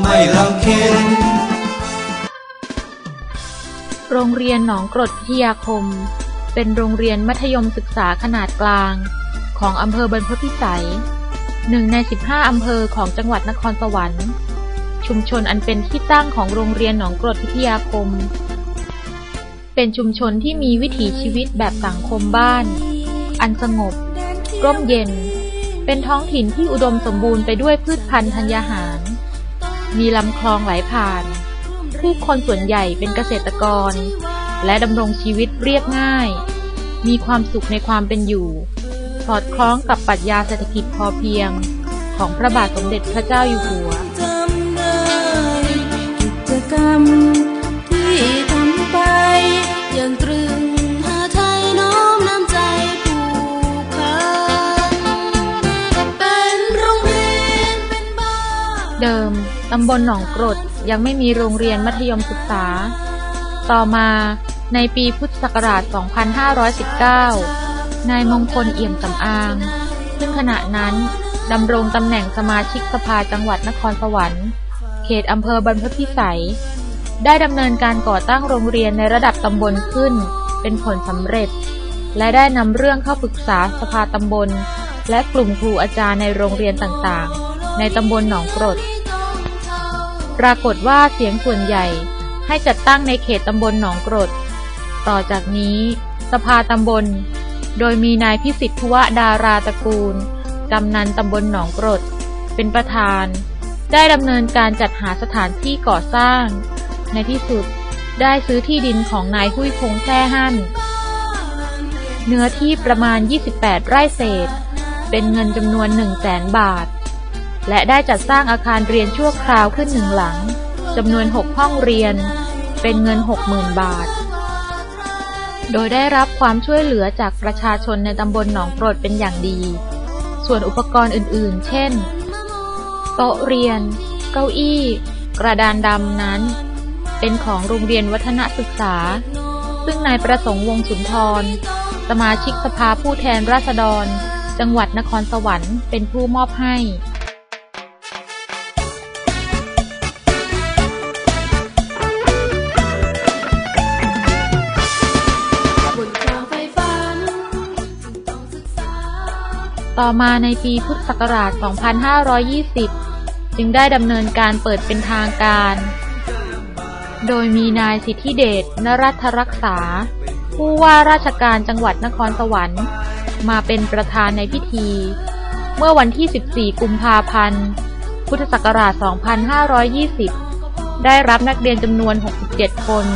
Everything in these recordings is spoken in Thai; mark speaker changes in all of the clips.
Speaker 1: ไม่ลำเค็น
Speaker 2: โรงเรียนหนองกรดพิทยาคม เป็นโรงเรียนมัธยมศึกษาขนาดกลาง ของอำเภอบรรพพิสัยหนึ่งใน 15 อำเภอของจังหวัดนครสวรรค์ ชุมชนอันเป็นที่ตั้งของโรงเรียนหนองกรดพิทยาคม เป็นชุมชนที่มีวิถีชีวิตแบบสังคมบ้าน อันสงบ ร่มเย็น เป็นท้องถิ่นที่อุดมสมบูรณ์ไปด้วยพืชพันธุ์ธัญญาหาร มีลำคลองไหลผ่าน ผู้คนส่วนใหญ่เป็นเกษตรกร และดำรงชีวิตเรียบง่าย มีความสุขในความเป็นอยู่ สอดคล้องกับปรัชญาเศรษฐกิจพอเพียง ของพระบาทสมเด็จพระเจ้าอยู่หัว
Speaker 3: ตำบ
Speaker 2: ลหนองกรดยังไม่มีโรงเรียนมัธยมศึกษา ต่อมาในปีพุทธศักราช 2519 นายมงคลเอี่ยมสำอาง ซึ่งขณะนั้นดำรงตำแหน่งสมาชิกสภาจังหวัดนครสวรรค์ เขตอำเภอบรรพพิสัย ได้ดำเนินการก่อตั้งโรงเรียนในระดับตำบลขึ้น เป็นผลสำเร็จ และได้นำเรื่องเข้าปรึกษาสภาตำบล และกลุ่มครูอาจารย์ในโรงเรียนต่างๆ ในตำบลหนองกรด ปรากฏว่าเสียงส่วนใหญ่ให้จัดตั้งในเขตตำบลหนองกรด ต่อจากนี้สภาตำบล โดยมีนายพิสิทธิ์ทวดาราตระกูล กำนันตำบลหนองกรด เป็นประธาน ได้ดำเนินการจัดหาสถานที่ก่อสร้าง ในที่สุดได้ซื้อที่ดินของนายหุ้ยคงแท่หั่น เนื้อที่ประมาณ 28 ไร่เศษ เป็นเงินจำนวน 1 0 0 0 0แสนบาท และได้จัดสร้างอาคารเรียนชั่วคราวขึ้นหนึ่งหลังจำนวน 6 ห้องเรียน เป็นเงิน 60,000 บาท โดยได้รับความช่วยเหลือจากประชาชนในตำบลหนองกรดเป็นอย่างดี ส่วนอุปกรณ์อื่นๆ เช่น โต๊ะเรียน เก้าอี้ กระดานดำนั้น เป็นของโรงเรียนวัฒนศึกษา ซึ่งนายประสงค์วงศ์สุนทร สมาชิกสภาผู้แทนราษฎร จังหวัดนครสวรรค์เป็นผู้มอบให้
Speaker 3: ต่อ
Speaker 2: มาในปีพุทธศักราช 2520 จึงได้ดำเนินการเปิดเป็นทางการ โดยมีนายสิทธิเดชนรัตรักษา ผู้ว่าราชการจังหวัดนครสวรรค์ มาเป็นประธานในพิธี เมื่อวันที่ 14 กุมภาพันธ์ พุทธศักราช 2520 ได้รับนักเรียนจำนวน 67 คน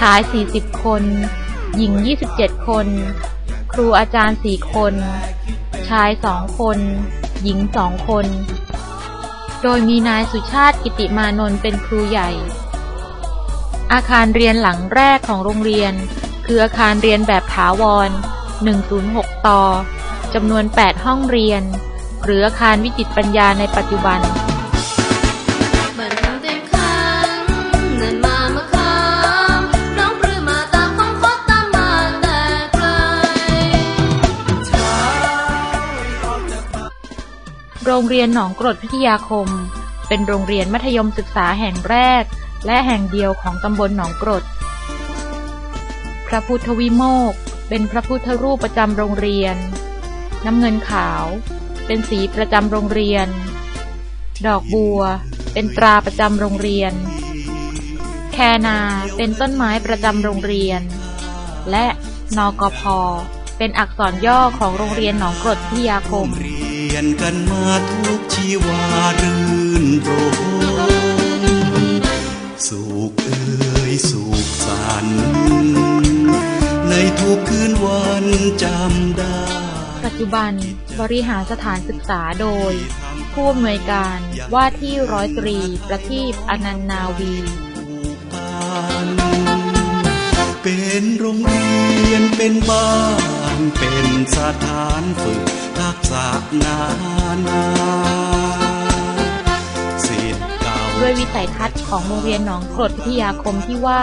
Speaker 2: ชาย 40 คน หญิง 27 คน ครูอาจารย์ 4 คน ชายสองคน หญิงสองคน โดยมีนายสุชาติกิติมานนท์เป็นครูใหญ่ อาคารเรียนหลังแรกของโรงเรียน คืออาคารเรียนแบบถาวร 106 ต่อจำนวน 8 ห้องเรียน หรืออาคารวิจิตปัญญาในปัจจุบัน
Speaker 3: รง
Speaker 2: เรียนหนองกรดพิทยาคม เป็นโรงเรียนมัธยมศึกษาแห่งแรก และแห่งเดียวของตำบลหนองกรด พระพุทธวิโมกเป็นพระพุทธรูปประจำโรงเรียน น้ำเงินขาว เป็นสีประจำโรงเรียน ดอกบัว เป็นตราประจำโรงเรียน แคนาเป็นต้นไม้ประจำโรงเรียน และนกพเป็นอักษรย่อของโรงเรียนหนองกรดพิทยาคม
Speaker 1: เรียนกันมาทุกชีวารื่นรมสุขเอ่ยสุขสันต์ในทุกคืนวันจำได้
Speaker 2: ปัจจุบันบริหารสถานศึกษาโดย ผู้อำนวยการว่าที่ร้อยตรีประทีปอนันต์นาวี
Speaker 1: เป็นโรงเรียนเป็นบ้าน เป็นสถานฝึก ทักษะนานา
Speaker 2: ด้วยวิสัยทัศน์ของโรงเรียนหนองกรดพิทยาคมที่ว่า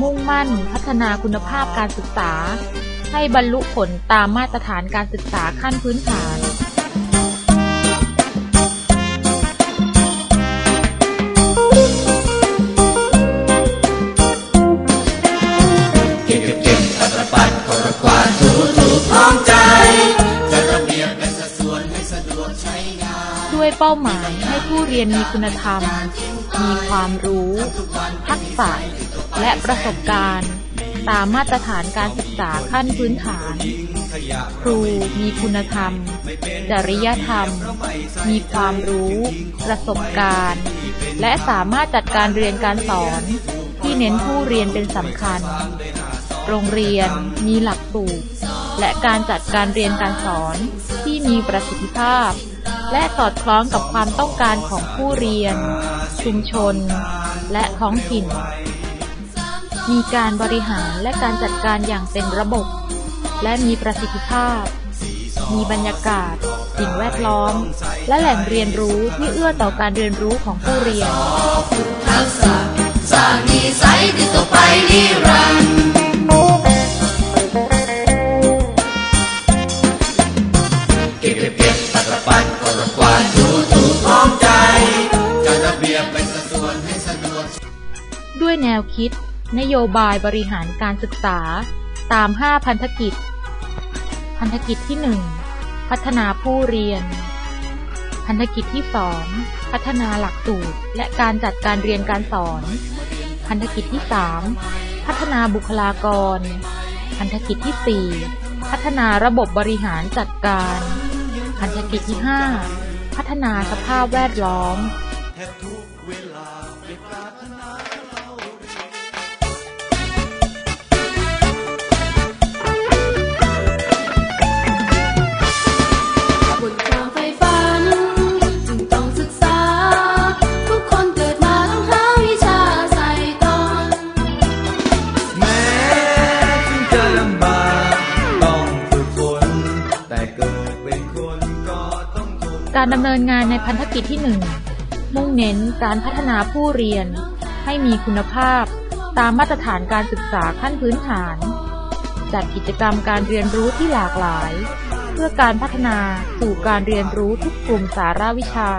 Speaker 2: มุ่งมั่นพัฒนาคุณภาพการศึกษา ให้บรรลุผลตามมาตรฐานการศึกษาขั้นพื้นฐานา
Speaker 1: ห
Speaker 2: มายให้ผู้เรียนมีคุณธรรม มีความรู้ ทักษะ และประสบการณ์ ตามมาตรฐานการศึกษาขั้นพื้นฐาน ครูมีคุณธรรม จริยธรรม มีความรู้ ประสบการณ์ และสามารถจัดการเรียนการสอนที่เน้นผู้เรียนเป็นสำคัญ โรงเรียนมีหลักสูตรและการจัดการเรียนการสอนที่มีประสิทธิภาพ และสอดคล้องกับความต้องการของผู้เรียน ชุมชน และท้องถิ่น มีการบริหารและการจัดการอย่างเป็นระบบ และมีประสิทธิภาพ มีบรรยากาศ สิ่งแวดล้อม และแหล่งเรียนรู้ที่เอื้อต่อการเรียนรู้ของผู้เรียน
Speaker 3: สร้างนิสัยที่ต่อไปนิรันดร์
Speaker 2: แนวคิด นโยบายบริหารการศึกษา ตาม 5 พันธกิจ พันธกิจที่ 1 พัฒนาผู้เรียน พันธกิจที่ 2 พัฒนาหลักสูตร และการจัดการเรียนการสอน พันธกิจที่ 3 พัฒนาบุคลากร พันธกิจที่ 4 พัฒนาระบบบริหารจัดการ พันธกิจที่ 5 พัฒนาสภาพแวดล้อม
Speaker 3: บ กา
Speaker 2: รดำเนินงานในพันธกิจที่ 1 มุ่งเน้นการพัฒนาผู้เรียน ให้มีคุณภาพ ตามมาตรฐานการศึกษาขั้นพื้นฐาน จัดกิจกรรมการเรียนรู้ที่หลากหลาย เพื่อการพัฒนาสู่การเรียนรู้ทุกกลุ่มสาระวิชา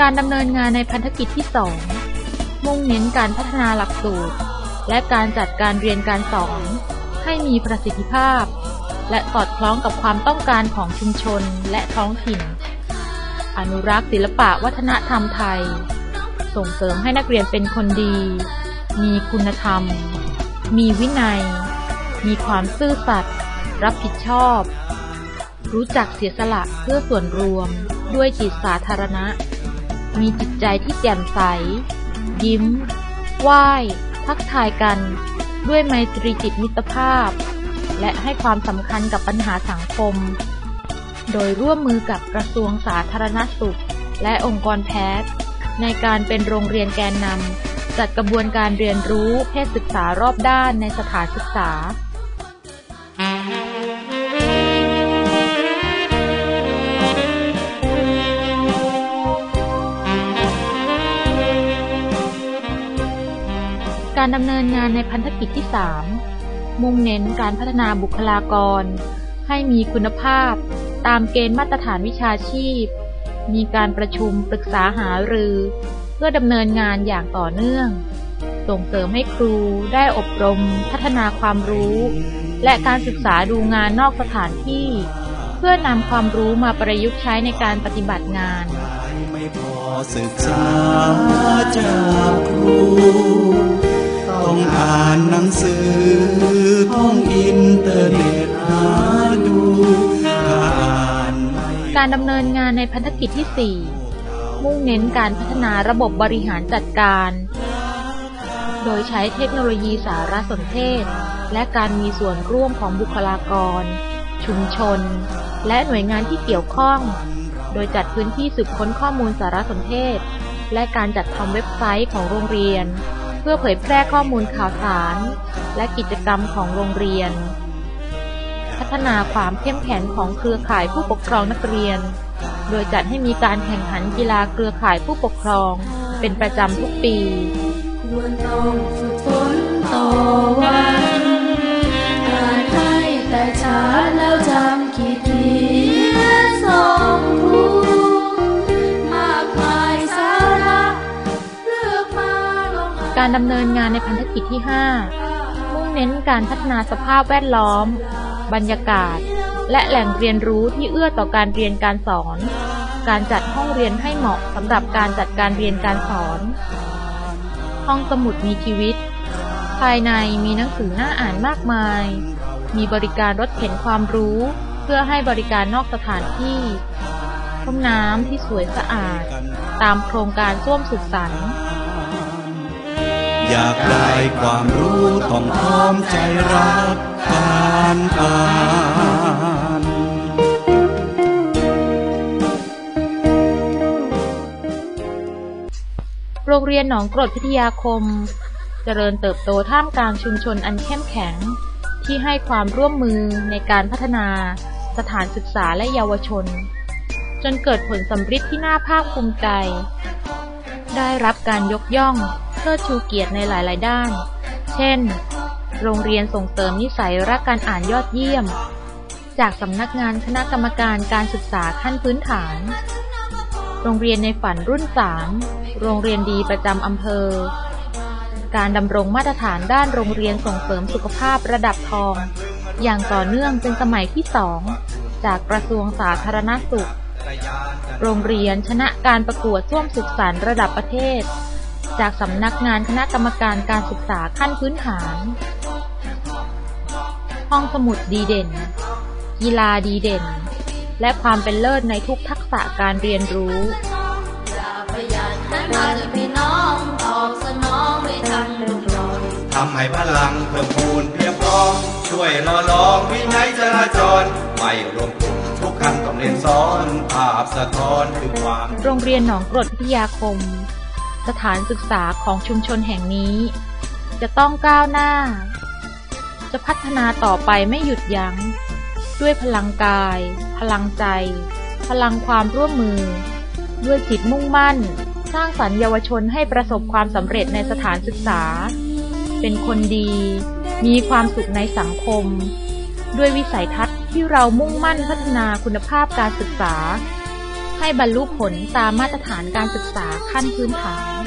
Speaker 2: การดำเนินงานในพันธกิจที่ 2 มุ่งเน้นการพัฒนาหลักสูตร และการจัดการเรียนการสอน ให้มีประสิทธิภาพ และสอดคล้องกับความต้องการของชุมชนและท้องถิ่น อนุรักษ์ศิลปะวัฒนธรรมไทย ส่งเสริมให้นักเรียนเป็นคนดี มีคุณธรรม มีวินัย มีความซื่อสัตย์รับผิดชอบ รู้จักเสียสละเพื่อส่วนรวมด้วยจิตสาธารณะ มีจิตใจที่แจ่มใส ยิ้ม ไหว้ ทักทายกัน ด้วยไมตรีจิตมิตรภาพ และให้ความสำคัญกับปัญหาสังคม โดยร่วมมือกับกระทรวงสาธารณสุข และองค์กรแพทย์ ในการเป็นโรงเรียนแกนนำจัดกระบวนการเรียนรู้เพศศึกษารอบด้านในสถานศึกษา การดำเนินงานในพันธกิจที่ 3 มุ่งเน้นการพัฒนาบุคลากร ให้มีคุณภาพ ตามเกณฑ์มาตรฐานวิชาชีพ มีการประชุมปรึกษาหารือ เพื่อดำเนินงานอย่างต่อเนื่อง ส่งเสริมให้ครูได้อบรม พัฒนาความรู้ และการศึกษาดูงานนอกสถานที่ เพื่อนำความรู้มาประยุกต์ใช้ในการปฏิบัติงาน
Speaker 1: ไม่พอศึกษาจากครู
Speaker 2: การดำเนินงานในพันธกิจที่ 4 มุ่งเน้นการพัฒนาระบบบริหารจัดการ โดยใช้เทคโนโลยีสารสนเทศ และการมีส่วนร่วมของบุคลากร ชุมชน และหน่วยงานที่เกี่ยวข้อง โดยจัดพื้นที่สืบค้นข้อมูลสารสนเทศ และการจัดทำเว็บไซต์ของโรงเรียน เพื่อเผยแพร่ข้อมูลข่าวสาร และกิจกรรมของโรงเรียน พัฒนาความเข้มแข็งของเครือข่ายผู้ปกครองนักเรียน โดยจัดให้มีการแข่งขันกีฬาเครือข่ายผู้ปกครอง เป็นประจำทุกปี
Speaker 3: ควรต้องฝึกฝนต่อวันอ่านให้แต่ช้าแล้วจำขีดเขียนส่งครูมากมายสาระเลือกมาลง
Speaker 2: การดำเนินงานในพันธกิจที่ 5 มุ่งเน้นการพัฒนาสภาพแวดล้อม บรรยากาศ และแหล่งเรียนรู้ที่เอื้อต่อการเรียนการสอน การจัดห้องเรียนให้เหมาะสำหรับการจัดการเรียนการสอน ห้องสมุดมีชีวิต ภายในมีหนังสือน่าอ่านมากมาย มีบริการรถเข็นความรู้ เพื่อให้บริการนอกสถานที่ห้องน้ำที่สวยสะอาด ตามโครงการส้วมสุขสันต์
Speaker 1: อยากได้ความรู้ต้องพร้อมใจรักการอ่าน
Speaker 2: โรงเรียนหนองกรดพิทยาคม เจริญเติบโตท่ามกลางชุมชนอันเข้มแข็ง ที่ให้ความร่วมมือในการพัฒนาสถานศึกษาและเยาวชน จนเกิดผลสำฤทธิ์ที่น่าภาคภูมิใจ ได้รับการยกย่อง เชิดชูเกียรติในหลาย ๆ ด้าน เช่น โรงเรียนส่งเสริมนิสัยรักการอ่านยอดเยี่ยม จากสำนักงานคณะกรรมการการศึกษาขั้นพื้นฐาน โรงเรียนในฝันรุ่น3โรงเรียนดีประจำอำเภอ การดำรงมาตรฐานด้านโรงเรียนส่งเสริมสุขภาพระดับทอง อย่างต่อเนื่องเป็นสมัยที่สองจากกระทรวงสาธารณสุข โรงเรียนชนะการประกวดส้วมสุขสันต์ระดับประเทศ จากสำนักงานคณะกรรมการการศึกษาขั้นพื้นฐาน ห้องสมุดดีเด่น กีฬาดีเด่น และความเป็นเลิศในทุกทักษะการเรียนรู้
Speaker 3: อย่าประหยัดนั้นมาเถิดพี่น้องตอบสนองไม่ทันรุ่งรอย
Speaker 1: ทำให้พลังเพิ่มพูนเพียบพร้อมช่วยรอลองวินัยจราจรไม่รวมกลุ่มทุกขั้นต้องเรียนสอนภาพสะท้อนคือความ
Speaker 2: โรงเรียนหนองกรดพิทยาคม สถานศึกษาของชุมชนแห่งนี้ จะต้องก้าวหน้า จะพัฒนาต่อไปไม่หยุดยัง้ง ด้วยพลังกาย พลังใจ พลังความร่วมมือ ด้วยจิตมุ่งมั่น สร้างสรรค์เยาวชนให้ประสบความสำเร็จในสถานศึกษา เป็นคนดี มีความสุขในสังคม ด้วยวิสัยทัศน์ที่เรามุ่งมั่นพัฒนาคุณภาพการศึกษา ให้บรรลุผลตามมาตรฐานการศึกษาขั้นพื้นฐาน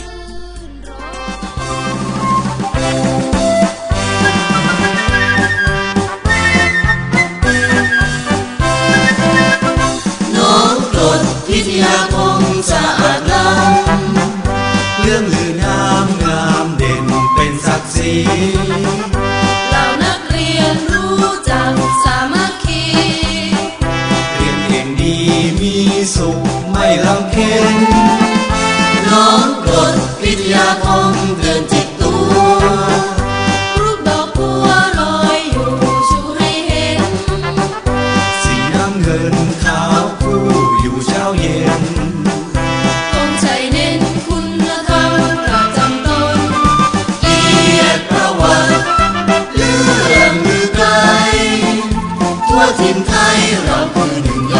Speaker 1: น้องกรดพิทยาคมสะอาดล้ำเรื่องลือนามงามเด่นเป็นศักดิ์ศรี
Speaker 3: ร
Speaker 1: ด